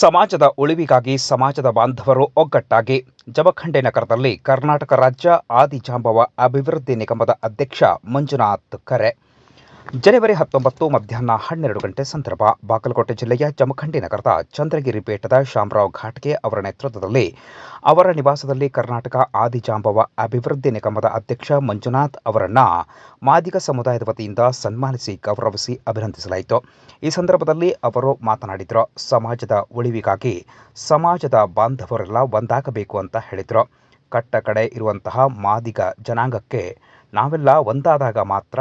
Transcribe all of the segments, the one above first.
ಸಮಾಜದ ಉಳಿವಿಗಾಗಿ ಸಮಾಜದ ಬಾಂಧವರು ಒಗ್ಗಟ್ಟಾಗಿ ಜಮಖಂಡಿ ನಗರದಲ್ಲಿ ಕರ್ನಾಟಕ ರಾಜ್ಯ ಆದಿಜಾಂಬವ ಅಭಿವೃದ್ಧಿ ನಿಗಮದ ಅಧ್ಯಕ್ಷ ಮಂಜುನಾಥ್ ಕರೆ. ಜನವರಿ ಹತ್ತೊಂಬತ್ತು ಮಧ್ಯಾಹ್ನ ಹನ್ನೆರಡು ಗಂಟೆ ಸಂದರ್ಭ. ಬಾಗಲಕೋಟೆ ಜಿಲ್ಲೆಯ ಜಮಖಂಡಿ ನಗರದ ಚಂದ್ರಗಿರಿ ಪೇಟದ ಶಾಮರಾವ್ ಘಾಟ್ಗೆ ಅವರ ನೇತೃತ್ವದಲ್ಲಿ ಅವರ ನಿವಾಸದಲ್ಲಿ ಕರ್ನಾಟಕ ಆದಿಜಾಂಬವ ಅಭಿವೃದ್ಧಿ ನಿಗಮದ ಅಧ್ಯಕ್ಷ ಮಂಜುನಾಥ್ ಅವರನ್ನು ಮಾದಿಗ ಸಮುದಾಯದ ವತಿಯಿಂದ ಸನ್ಮಾನಿಸಿ ಗೌರವಿಸಿ ಅಭಿನಂದಿಸಲಾಯಿತು. ಈ ಸಂದರ್ಭದಲ್ಲಿ ಅವರು ಮಾತನಾಡಿದರು. ಸಮಾಜದ ಉಳಿವಿಗಾಗಿ ಸಮಾಜದ ಬಾಂಧವರೆಲ್ಲ ಒಂದಾಗಬೇಕು ಅಂತ ಹೇಳಿದರು. ಕಟ್ಟ ಕಡೆ ಇರುವಂತಹ ಮಾದಿಗ ಜನಾಂಗಕ್ಕೆ ನಾವೆಲ್ಲ ಒಂದಾದಾಗ ಮಾತ್ರ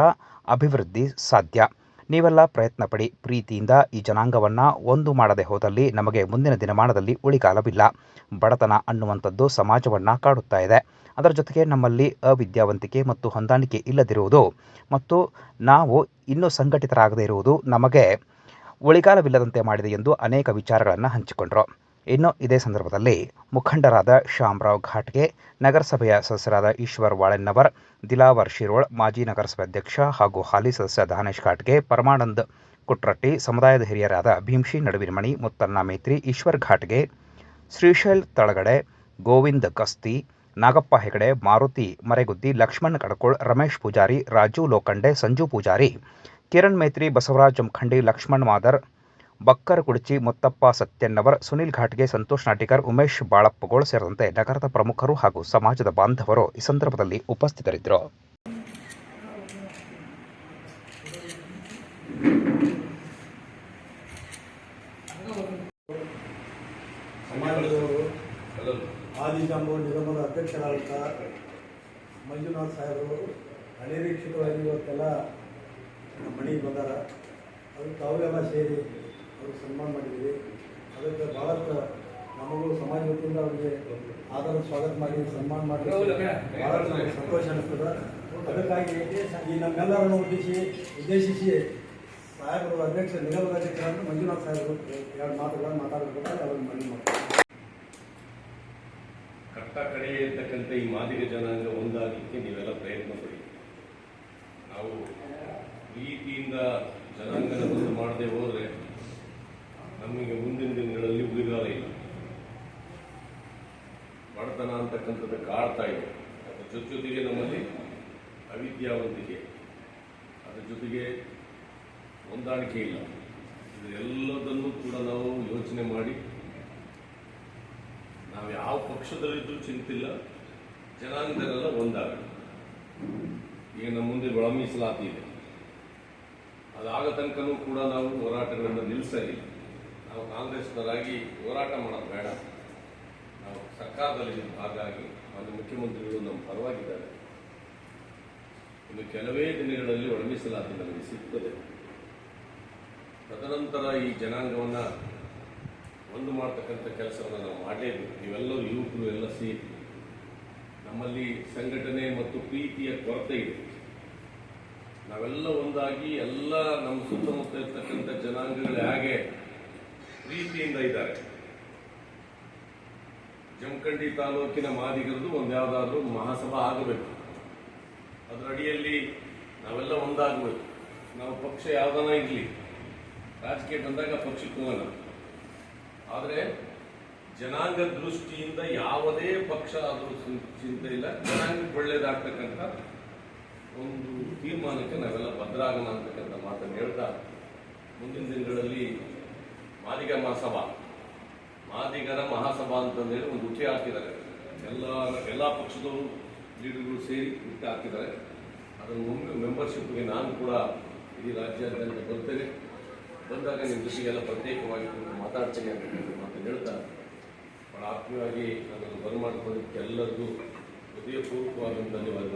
ಅಭಿವೃದ್ಧಿ ಸಾಧ್ಯ. ನೀವೆಲ್ಲ ಪ್ರಯತ್ನ ಪಡಿ ಪ್ರೀತಿಯಿಂದ ಈ ಜನಾಂಗವನ್ನು ಒಂದು ಮಾಡದೆ ಹೋದಲ್ಲಿ ನಮಗೆ ಮುಂದಿನ ದಿನಮಾನದಲ್ಲಿ ಉಳಿಗಾಲವಿಲ್ಲ. ಬಡತನ ಅನ್ನುವಂಥದ್ದು ಸಮಾಜವನ್ನು ಕಾಡುತ್ತಾ ಇದೆ. ಅದರ ಜೊತೆಗೆ ನಮ್ಮಲ್ಲಿ ಅವಿದ್ಯಾವಂತಿಕೆ ಮತ್ತು ಹೊಂದಾಣಿಕೆ ಇಲ್ಲದಿರುವುದು ಮತ್ತು ನಾವು ಇನ್ನೂ ಸಂಘಟಿತರಾಗದೇ ಇರುವುದು ನಮಗೆ ಉಳಿಗಾಲವಿಲ್ಲದಂತೆ ಮಾಡಿದೆ ಎಂದು ಅನೇಕ ವಿಚಾರಗಳನ್ನು ಹಂಚಿಕೊಂಡರು. ಇನ್ನು ಇದೇ ಸಂದರ್ಭದಲ್ಲಿ ಮುಖಂಡರಾದ ಶ್ಯಾಮರಾವ್ ಘಾಟ್ಗೆ ನಗರಸಭೆಯ ಸದಸ್ಯರಾದ ಈಶ್ವರ್ ವಾಳೆನ್ನವರ್ ದಿಲಾವರ್ ಶಿರೋಳ್, ಮಾಜಿ ನಗರಸಭೆ ಅಧ್ಯಕ್ಷ ಹಾಗೂ ಹಾಲಿ ಸದಸ್ಯ ದಾನೇಶ್ ಘಾಟ್ಗೆ ಪರಮಾನಂದ್ ಕುಟ್ರಟ್ಟಿ, ಸಮುದಾಯದ ಹಿರಿಯರಾದ ಭೀಮಶಿ ನಡುವಿನಮಣಿ, ಮುತ್ತಣ್ಣ ಮೇತ್ರಿ, ಈಶ್ವರ್ ಘಾಟ್ಗೆ ಶ್ರೀಶೈಲ್ ತಳಗಡೆ, ಗೋವಿಂದ್ ಕಸ್ತಿ, ನಾಗಪ್ಪ ಹೆಗಡೆ, ಮಾರುತಿ ಮರೆಗುದ್ದಿ, ಲಕ್ಷ್ಮಣ್ ಕಡಕೋಳ್, ರಮೇಶ್ ಪೂಜಾರಿ, ರಾಜು ಲೋಖಂಡೆ, ಸಂಜು ಪೂಜಾರಿ, ಕಿರಣ್ ಮೇತ್ರಿ, ಬಸವರಾಜ್ ಜಮಖಂಡಿ, ಲಕ್ಷ್ಮಣ್ ಮಾದರ್ ಬಕ್ಕರ್ ಕುಡಚಿ ಮುತ್ತಪ್ಪ ಸತ್ಯನ್ನವರ್ ಸುನಿಲ್ ಘಾಟ್ಗೆ ಸಂತೋಷ್ ನಾಟಿಕರ್ ಉಮೇಶ್ ಬಾಳಪ್ಪಗೋಳ್ ಸೇರಿದಂತೆ ನಗರದ ಪ್ರಮುಖರು ಹಾಗೂ ಸಮಾಜದ ಬಾಂಧವರು ಈ ಸಂದರ್ಭದಲ್ಲಿ ಉಪಸ್ಥಿತರಿದ್ದರು. ಆದಿಜಾಂಬವ ನಿಗಮದ ಅಧ್ಯಕ್ಷರಾದಂಥ ಮಂಜುನಾಥ್ ಸಾಹೇಬರು, ಅನಿರೀಕ್ಷಿತವಾಗಿ ಇವತ್ತೆಲ್ಲ ಮನೆಗೆ ಬಂದಾರ. ಅದು ತಾವೆಲ್ಲ ಸೇರಿ ಅವ್ರಿಗೆ ಸನ್ಮಾನ ಮಾಡಿದ್ದೀವಿ. ಅದಕ್ಕೆ ಭಾಳಷ್ಟು ನಮಗೂ ಸಮಾಜ ವತಿಯಿಂದ ಅವರಿಗೆ ಆಧಾರ ಸ್ವಾಗತ ಮಾಡಿ ಸನ್ಮಾನ ಮಾಡಿ. ಭಾಳ ಸಂತೋಷ ಅನಿಸ್ತದೆ. ಅದಕ್ಕಾಗಿ ಈ ನಮ್ಮೆಲ್ಲರನ್ನು ಉದ್ದೇಶಿ ಉದ್ದೇಶಿಸಿ ಸಾಹೇಬರು ಅಧ್ಯಕ್ಷ ನಿಗಮದ ಅಧ್ಯಕ್ಷರಾದ ಮಂಜುನಾಥ್ ಸಾಹೇಬರು ಎರಡು ಮಾತುಗಳನ್ನು ಮಾತಾಡಬೇಕಾದ್ರೆ ಅವ್ರಿಗೆ ಮನವಿ ಮಾಡ್ತಾರೆ ಕಟ್ಟ ಕಡೆ ಇರ್ತಕ್ಕಂಥ ಈ ಮಾದಿಗ ಜನಾಂಗ ಒಂದಾಗಲಿಕ್ಕೆ ನೀವೆಲ್ಲ ಪ್ರಯತ್ನ ಪಡಿ. ನಾವು ಪ್ರೀತಿಯಿಂದ ಜನಾಂಗನ ಒಂದು ಮಾಡದೆ ಹೋದರೆ ನಮಗೆ ಮುಂದಿನ ದಿನಗಳಲ್ಲಿ ಉಳಿಗಾಲ ಇಲ್ಲ ಬಡತನ ಅಂತಕ್ಕಂಥದ್ದು ಕಾಡ್ತಾ ಇದೆ. ಅದ್ರ ಜೊತೆ ಜೊತೆಗೆ ನಮ್ಮಲ್ಲಿ ಅವಿದ್ಯಾವಂತಿಕೆ ಅದ್ರ ಜೊತೆಗೆ ಹೊಂದಾಣಿಕೆ ಇಲ್ಲ. ಇದೆಲ್ಲದನ್ನು ಕೂಡ ನಾವು ಯೋಚನೆ ಮಾಡಿ, ನಾವು ಯಾವ ಪಕ್ಷದಲ್ಲಿದ್ದರೂ ಚಿಂತಿಲ್ಲ ಜನಾಂಗದಲ್ಲ ಒಂದಾಗ ಈಗ ನಮ್ಮ ಮುಂದೆ ಒಳಮೀಸಲಾತಿ ಇದೆ. ಅದಾಗ ತನಕನೂ ಕೂಡ ನಾವು ಹೋರಾಟಗಳನ್ನು ನಿಲ್ಲಿಸಲಿಲ್ಲ ನಾವು ಕಾಂಗ್ರೆಸ್ನವರಾಗಿ ಹೋರಾಟ ಮಾಡೋದು ಬೇಡ. ನಾವು ಸರ್ಕಾರದಲ್ಲಿ ಭಾಗವಾಗಿ ಮಾನ್ಯ ಮುಖ್ಯಮಂತ್ರಿಗಳು ನಮ್ಮ ಪರವಾಗಿದ್ದಾರೆ. ಇನ್ನು ಕೆಲವೇ ದಿನಗಳಲ್ಲಿ ಒಳ ಮೀಸಲಾತಿ ನಮಗೆ ಸಿಗ್ತದೆ. ತದನಂತರ ಈ ಜನಾಂಗವನ್ನು ಒಂದು ಮಾಡ್ತಕ್ಕಂಥ ಕೆಲಸವನ್ನು ನಾವು ಮಾಡಲೇಬೇಕು. ನೀವೆಲ್ಲರೂ ಯುವಕರು ಎಲ್ಲ ಸೇರಿ. ನಮ್ಮಲ್ಲಿ ಸಂಘಟನೆ ಮತ್ತು ಪ್ರೀತಿಯ ಕೊರತೆ ಇದೆ. ನಾವೆಲ್ಲ ಒಂದಾಗಿ ಎಲ್ಲ ನಮ್ಮ ಸುತ್ತಮುತ್ತ ಇರ್ತಕ್ಕಂಥ ಜನಾಂಗಗಳೇ ಹೇಗೆ ಪ್ರೀತಿಯಿಂದ ಇದ್ದಾರೆ. ಜಮಖಂಡಿ ತಾಲೂಕಿನ ಮಾದಿಗರದು ಒಂದು ಯಾವುದಾದ್ರೂ ಮಹಾಸಭಾ ಆಗಬೇಕು. ಅದರ ಅಡಿಯಲ್ಲಿ ನಾವೆಲ್ಲ ಒಂದಾಗಬೇಕು. ನಾವು ಪಕ್ಷ ಯಾವ್ದಾನ ಇರಲಿ. ರಾಜಕೀಯ ಬಂದಾಗ ಪಕ್ಷಕ್ಕೆ ಹೋಗೋಣ ಆದರೆ ಜನಾಂಗ ದೃಷ್ಟಿಯಿಂದ ಯಾವುದೇ ಪಕ್ಷ ಆದರೂ ಚಿಂತೆ ಇಲ್ಲ. ಜನಾಂಗಕ್ಕೆ ಒಳ್ಳೇದಾಗ್ತಕ್ಕಂಥ ಒಂದು ತೀರ್ಮಾನಕ್ಕೆ ನಾವೆಲ್ಲ ಭದ್ರಾಗೋಣ ಅಂತಕ್ಕಂಥ ಮಾತನ್ನು ಹೇಳ್ತಾ ಮುಂದಿನ ದಿನಗಳಲ್ಲಿ ಮಾದಿಗ ಮಹಾಸಭಾ. ಮಾದಿಗರ ಮಹಾಸಭಾ ಅಂತಂದೇಳಿ ಒಂದು ಹುಟ್ಟಿ ಹಾಕಿದ್ದಾರೆ. ಎಲ್ಲ ಎಲ್ಲ ಪಕ್ಷದವರು ಲೀಡರ್ಗಳು ಸೇರಿ ಹುಟ್ಟಿ ಹಾಕಿದ್ದಾರೆ. ಅದನ್ನು ಒಮ್ಮೆ ಮೆಂಬರ್ಶಿಪ್ಗೆ ನಾನು ಕೂಡ ಇಡೀ ರಾಜ್ಯಾದ್ಯಂತ ಬರ್ತೇನೆ. ಬಂದಾಗ ನಿಮ್ಮ ಜೊತೆಗೆಲ್ಲ ಪ್ರತ್ಯೇಕವಾಗಿ ಮಾತಾಡ್ತೇನೆ ಅಂತ ಹೇಳ್ತಾ ಭಾಳ ಆತ್ಮೀಯವಾಗಿ ನನ್ನನ್ನು ಬರಮಾಡಿಕೊಳ್ಳೋದಕ್ಕೆ ಎಲ್ಲರಿಗೂ ಹೃದಯಪೂರ್ವಕವಾದ ಧನ್ಯವಾದ